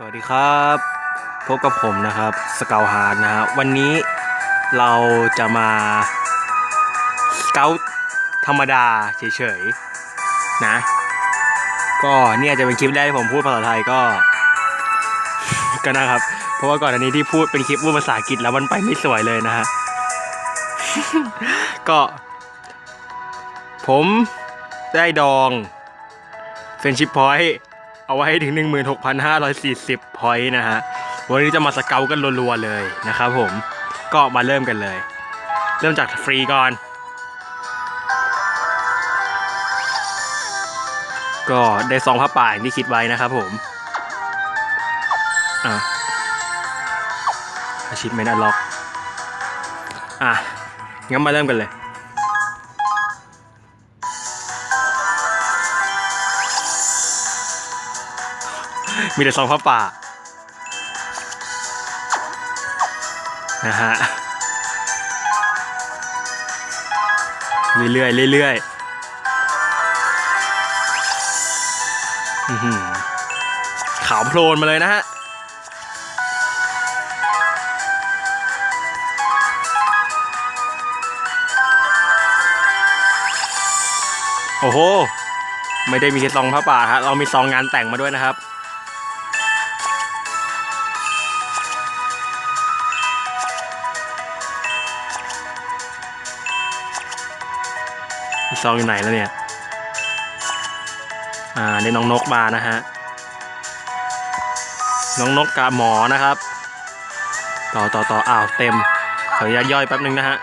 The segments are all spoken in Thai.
สวัสดีครับพบกับผมนะครับสเกลฮาร์ดนะฮะวันนี้เราจะมาสเกลธรรมดาเฉยๆนะ ก็เนี่ยจะเป็นคลิปแรกที่ผมพูดภาษาไทยก็ ก็นะครับ เพราะว่าก่อนอันนี้ที่พูดเป็นคลิปพูดภาษาอังกฤษแล้วมันไปไม่สวยเลยนะฮะก็ผมได้ดองเฟนชิพพอยต์ เอาไว้ให้ถึง 16,540 พอยต์นะฮะ วันนี้จะมาสเกลกันรัวๆเลยนะครับผม ก็มาเริ่มกันเลย เริ่มจากฟรีก่อน ก็ได้ซองผ้าป่าอย่างที่คิดไว้นะครับผม อะอาชิพไม่ได้ล็อก อะงั้นมาเริ่มกันเลย มีแต่ซองผ้าป่านะฮะเรื่อยๆเรื่อยๆอื้อหือขาวโพลนมาเลยนะฮะโอ้โห ไม่ได้มีแค่ซองผ้าป่าครับเรามีซองงานแต่งมาด้วยนะครับ ซองอยู่ไหนแล้วเนี่ย อ่าได้น้องนกมานะฮะ น้องนกกับหมอนะครับ ต่อต่อต่ออ้าวเต็ม ขออนุญาตย่อยแป๊บนึงนะฮะ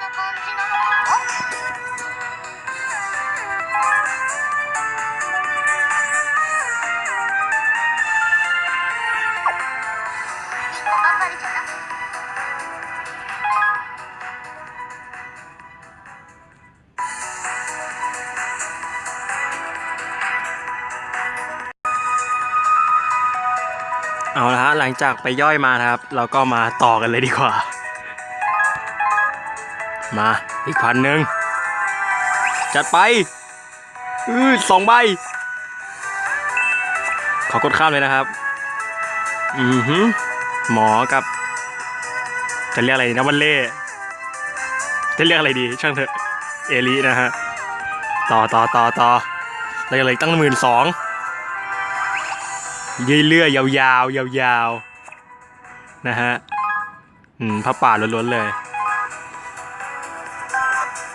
เอาละฮะหลังจากไปย่อยมานะครับ เราก็มาต่อกันเลยดีกว่า มาอีกพันหนึ่งจัดไปอือสองใบ ขอกดข้ามเลยนะครับ อือหือหมอกับ จะเรียกอะไรนะวันเล่จะเรียกอะไรดีช่างเถอะ เอลีนะฮะ ต่อต่อต่อต่อเราจะเหลยตั้งหมื่นสอง ยืดเลื่อยยาวๆยาวๆนะฮะอืมผ้าป่าล้วนๆเลย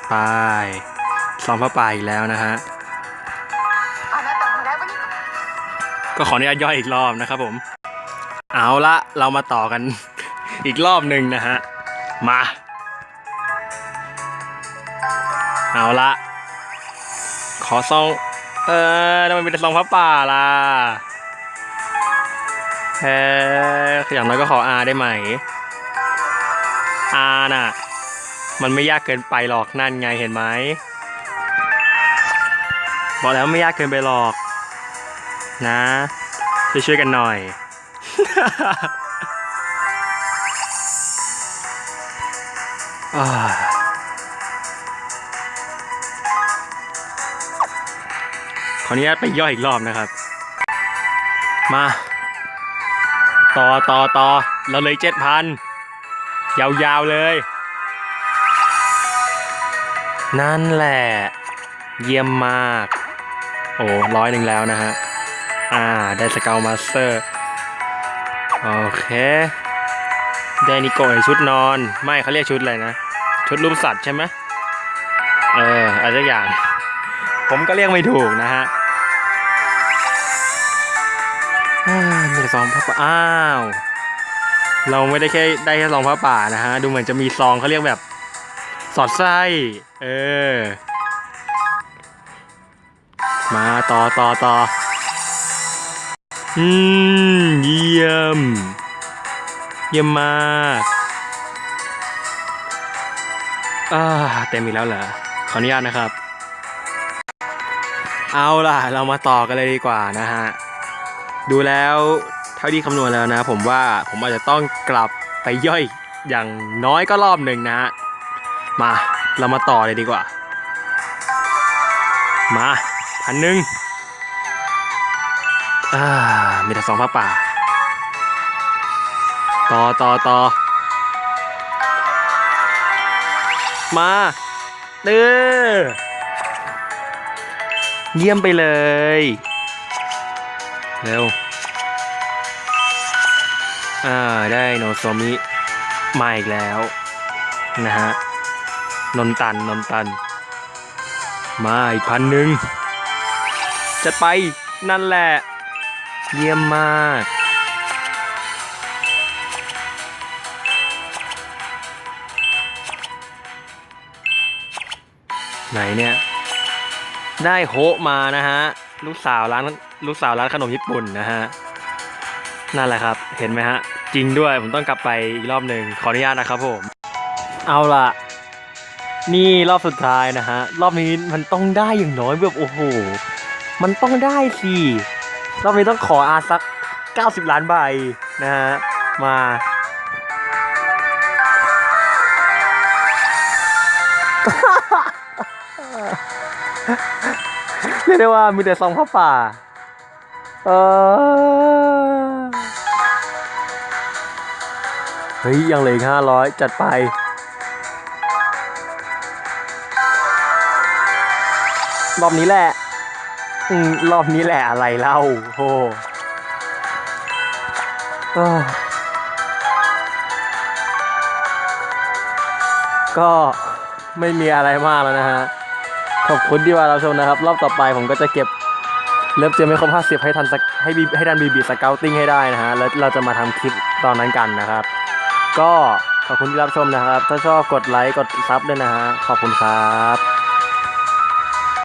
ไปซองผ้าป่าอีกแล้วนะฮะก็ขออนุญาตย่อยอีกรอบนะครับผม เอาละเรามาต่อกัน อีกรอบหนึ่งนะฮะ มา เอาละขอซอง เออทำไมเป็นแต่ซองผ้าป่าล่ะ แค่อย่างน้อยก็ขออาได้ไหมอาน่ะ มันไม่ยากเกินไปหรอกนั่นไงเห็นไหมบอกแล้วไม่ยากเกินไปหรอก นะช่วยช่วยๆกันหน่อย ขออนุญาตไปย่อยอีกรอบนะครับ มา ต่อต่อต่อเราเลยเจ็ดพันยาวๆเลย นั่นแหละ เยี่ยมมาก โอ้ร้อยหนึ่งแล้วนะฮะ อ่า ได้สเกลมาสเตอร์ โอเค ได้นิโกะชุดนอน ไม่เขาเรียกชุดอะไรนะ ชุดรูปสัตว์ใช่ไหมเอออะไรสักอย่าง ผมก็เรียกไม่ถูกนะฮะ ใส่ซองผ้าป่าอ้าว เราไม่ได้แค่ได้แค่ซองผ้าป่านะฮะ ดูเหมือนจะมีซองเขาเรียกแบบ สอดไส้ เออ มาต่อต่อต่ออืม เยี่ยม เยี่ยมมากอ่าเต็มอีกแล้วเหรอ ขออนุญาตนะครับ เอาล่ะ เรามาต่อกันเลยดีกว่านะฮะ ดูแล้วเท่าที่คำนวณแล้วนะ ผมว่าผมอาจจะต้องกลับไปย่อยอย่างน้อยก็รอบหนึ่งนะฮะมาเรามาต่อเลยดีกว่า มาพันหนึ่งอ่ามีแต่สองผ้าป่า ต่อต่อต่อมาเออเยี่ยมไปเลย เร็ว อ่า ได้โนโซมิมาอีกแล้ว นะฮะ นนตัน นนตัน มาอีกพันหนึ่งจะไปนั่นแหละ เยี่ยมมาก ไหนเนี่ย ได้โฮมานะฮะ ลูกสาวร้านลูกสาวร้านขนมญี่ปุ่นนะฮะนั่นแหละครับ เห็นไหมฮะ จริงด้วยผมต้องกลับไปอีกรอบหนึ่งขออนุญาตนะครับผม เอาล่ะ นี่รอบสุดท้ายนะฮะ รอบนี้มันต้องได้อย่างน้อยแบบโอ้โห มันต้องได้สิ รอบนี้ต้องขออาสัก 90 ล้านใบนะฮะ มา รียกได้ว่ามีแต่ซองผ้าป่า เออเฮ้ย ยังเหลืออีกห้าร้อยจัดไป รอบนี้แหละ อืม รอบนี้แหละอะไรเล่าโอ้ก็ไม่มีอะไรมากแล้วนะฮะ ขอบคุณที่มารับชมนะครับ รอบต่อไปผมก็จะเก็บเริ่มเจอไม่ครบ50 ให้ทันสักให้บีให้ดันบีบีสเกลติ้งให้ได้นะฮะแล้วเราจะมาทำคลิปตอนนั้นกันนะครับ ก็ขอบคุณที่รับชมนะครับ ถ้าชอบกดไลค์กดซับด้วยนะฮะขอบคุณครับ